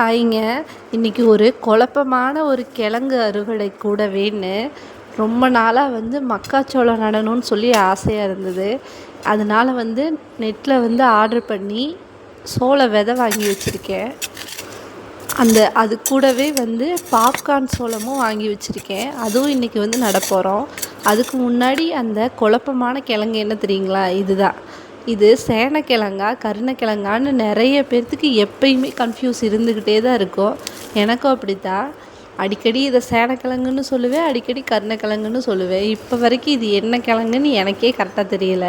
ஹாய்ங்க இன்றைக்கி ஒரு குழப்பமான ஒரு கிழங்கு அறுவடை கூடவேன்னு ரொம்ப நாளாக வந்து மக்காச்சோளம் நடணும்னு சொல்லி ஆசையாக இருந்தது. அதனால் வந்து நெட்டில் வந்து ஆர்டர் பண்ணி சோள விதை வாங்கி வச்சுருக்கேன். அந்த அது கூடவே வந்து பாப்கார்ன் சோளமும் வாங்கி வச்சுருக்கேன். அதுவும் இன்றைக்கி வந்து நடப்போகிறோம் அதுக்கு முன்னாடி அந்த குழப்பமான கிழங்கு என்ன தெரியுங்களா? இதுதான். இது சேனக்கிழங்கா கருணக்கிழங்கான்னு நிறைய பேர்த்துக்கு எப்பயுமே கன்ஃப்யூஸ் இருந்துக்கிட்டே தான் இருக்கும். எனக்கும் அப்படித்தான். அடிக்கடி இதை சேனக்கிழங்குன்னு சொல்லுவேன் அடிக்கடி கருணக்கிழங்குன்னு சொல்லுவேன். இப்போ வரைக்கும் இது என்ன கிழங்குன்னு எனக்கே கரெக்டாக தெரியல.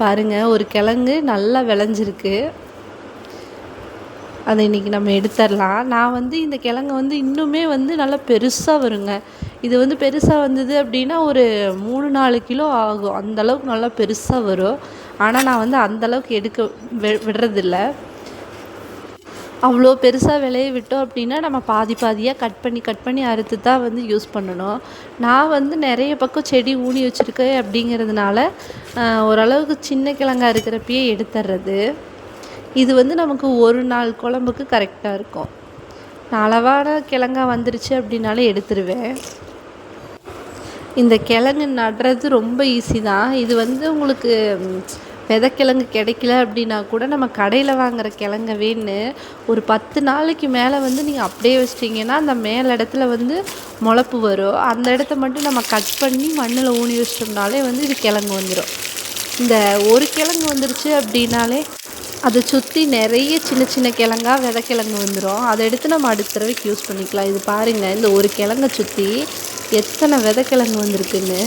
பாருங்கள் ஒரு கிழங்கு நல்லா விளைஞ்சிருக்கு. அதை இன்றைக்கி நம்ம எடுத்துடலாம். நான் வந்து இந்த கிழங்கு வந்து இன்னுமே வந்து நல்லா பெருசாக வருங்க. இது வந்து பெருசாக வந்தது அப்படின்னா ஒரு மூணு நாலு கிலோ ஆகும். அந்தளவுக்கு நல்லா பெருசாக வரும். ஆனால் நான் வந்து அந்தளவுக்கு எடுக்க வி விடுறதில்ல. அவ்வளோ பெருசாக விளைய விட்டோம் அப்படின்னா நம்ம பாதி பாதியாக கட் பண்ணி கட் பண்ணி அறுத்து தான் வந்து யூஸ் பண்ணணும். நான் வந்து நிறைய பக்கம் செடி ஊனி வச்சுருக்கேன் அப்படிங்கிறதுனால ஓரளவுக்கு சின்ன கிழங்கா இருக்கிறப்பயே எடுத்துடுறது இது வந்து நமக்கு ஒரு நாள் குழம்புக்கு கரெக்டாக இருக்கும். அளவான கிழங்கா வந்துருச்சு அப்படின்னாலே எடுத்துருவேன். இந்த கிழங்கு நடுறது ரொம்ப ஈஸி தான். இது வந்து உங்களுக்கு விதைக்கிழங்கு கிடைக்கல அப்படின்னா கூட நம்ம கடையில் வாங்குகிற கிழங்க வேணுன்னு ஒரு பத்து நாளைக்கு மேலே வந்து நீங்கள் அப்படியே வச்சிட்டிங்கன்னா அந்த மேல் இடத்துல வந்து முளப்பு வரும். அந்த இடத்த மட்டும் நம்ம கட் பண்ணி மண்ணில் ஊனி வச்சிட்டோம்னாலே வந்து இது கிழங்கு வந்துடும் இந்த ஒரு கிழங்கு வந்துருச்சு அப்படின்னாலே அதை சுற்றி நிறைய சின்ன சின்ன கிழங்கா விதைக்கிழங்கு வந்துடும் அதை எடுத்து நம்ம அடுத்த தடவைக்கு யூஸ் பண்ணிக்கலாம். இது பாருங்கள் இந்த ஒரு கிழங்கை சுற்றி எத்தனை விதைக்கிழங்கு வந்திருக்குன்னு.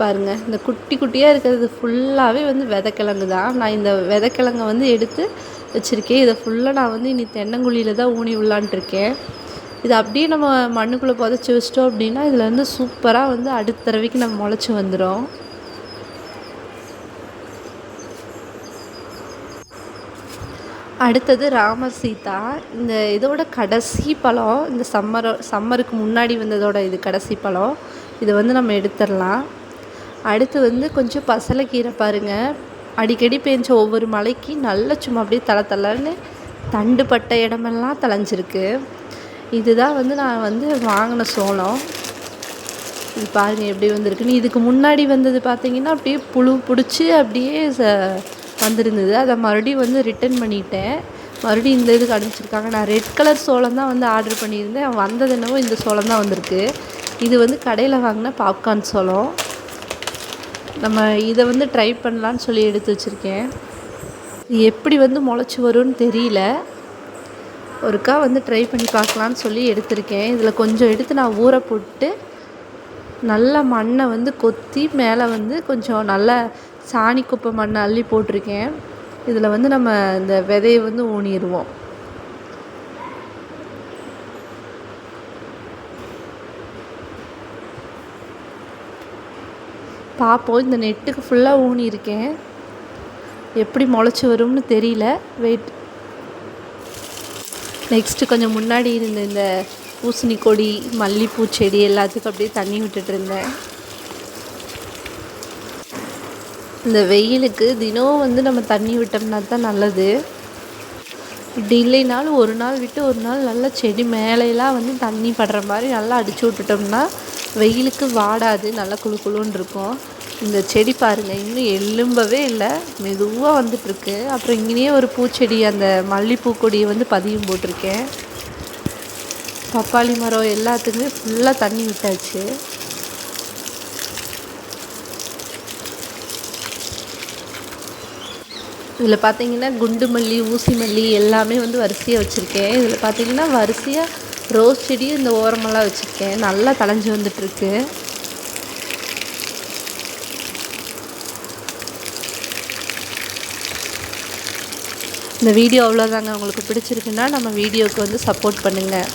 பாருங்கள் இந்த குட்டி குட்டியாக இருக்கிறது ஃபுல்லாகவே வந்து விதைக்கிழங்கு தான். நான் இந்த விதைக்கிழங்கை வந்து எடுத்து வச்சுருக்கேன். இதை ஃபுல்லாக நான் வந்து இனி தென்னங்குழியில் தான் ஊனி விட்லான்ட்ருக்கேன். இது அப்படியே நம்ம மண்ணுக்குள்ளே புதைச்சி வச்சிட்டோம் அப்படின்னா இதில் வந்து சூப்பராக வந்து அடுத்த தடவைக்கு நம்ம முளைச்சி வந்துடும் அடுத்தது ராமர் சீதா இந்த இதோட கடைசி பழம் இந்த சம்மர் சம்மருக்கு முன்னாடி வந்ததோட இது கடைசி பழம். இதை வந்து நம்ம எடுத்துடலாம். அடுத்து வந்து கொஞ்சம் பசலைக்கீரை பாருங்கள் அடிக்கடி பேஞ்ச ஒவ்வொரு மலைக்கு நல்ல சும்மா அப்படியே தலை தலைன்னு தண்டுப்பட்ட இடமெல்லாம் தலைஞ்சிருக்கு இதுதான் வந்து நான் வந்து வாங்கின சோளம். இது பாருங்கள் எப்படி வந்திருக்குன்னு இதுக்கு முன்னாடி வந்தது பார்த்தீங்கன்னா அப்படியே புழு பிடிச்சி அப்படியே ச வந்திருந்தது. அதை மறுபடியும் வந்து ரிட்டர்ன் பண்ணிட்டேன். மறுபடியும் இந்த இதுக்கு அனுப்பிச்சிருக்காங்க. நான் ரெட் கலர் சோளம் தான் வந்து ஆர்டர் பண்ணியிருந்தேன். வந்தது என்னவோ இந்த சோளம் தான் வந்திருக்கு. இது வந்து கடையில் வாங்கின பாப்கார்ன் சோளம். நம்ம இதை வந்து ட்ரை பண்ணலான்னு சொல்லி எடுத்து வச்சுருக்கேன். எப்படி வந்து முளைச்சி வரும்னு தெரியல. ஒருக்கா வந்து ட்ரை பண்ணி பார்க்கலான்னு சொல்லி எடுத்திருக்கேன். இதில் கொஞ்சம் எடுத்து நான் ஊற போட்டு நல்லா மண்ணை வந்து கொத்தி மேலே வந்து கொஞ்சம் நல்லா சாணி குப்பை மண்ணை அள்ளி போட்டிருக்கேன். இதில் வந்து நம்ம இந்த விதையை வந்து ஊனிடுவோம். பார்ப்போம் இந்த நெட்டுக்கு ஃபுல்லாக ஊனியிருக்கேன். எப்படி முளைச்சி வரும்னு தெரியல. வெயிட் நெக்ஸ்ட்டு கொஞ்சம் முன்னாடி இருந்த இந்த பூசணி கொடி மல்லிப்பூ செடி எல்லாத்துக்கும் அப்படியே தண்ணி விட்டுட்டு இருந்தேன். இந்த வெயிலுக்கு தினம் வந்து நம்ம தண்ணி விட்டோம்னா தான் நல்லது. இப்படி இல்லைனாலும் ஒரு நாள் விட்டு ஒரு நாள் நல்லா செடி மேலையெல்லாம் வந்து தண்ணி படுற மாதிரி நல்லா அடிச்சு விட்டுட்டோம்னா வெயிலுக்கு வாடாது நல்லா குளு குளுன்னு இருக்கும். இந்த செடி பாருங்கள் இன்னும் எலும்பவே இல்லை. மெதுவாக வந்துட்டுருக்கு. அப்புறம் இங்கேயே ஒரு பூச்செடி அந்த மல்லிப்பூ கொடியை வந்து பதியம் போட்டிருக்கேன். பப்பாளி மரம் எல்லாத்துக்குமே ஃபுல்லாக தண்ணி விட்டாச்சு. இதில் பார்த்தீங்கன்னா குண்டு மல்லி ஊசி மல்லி எல்லாமே வந்து வரிசையாக வச்சுருக்கேன். இதில் பார்த்தீங்கன்னா வரிசையாக ரோஸ் செடியும் இந்த ஓரமெல்லாம் வச்சுருக்கேன். நல்லா தளைஞ்சி வந்துட்டுருக்கு. இந்த வீடியோ அவ்வளோதாங்க. உங்களுக்கு பிடிச்சிருக்குன்னா நம்ம வீடியோவுக்கு வந்து சப்போர்ட் பண்ணுங்கள்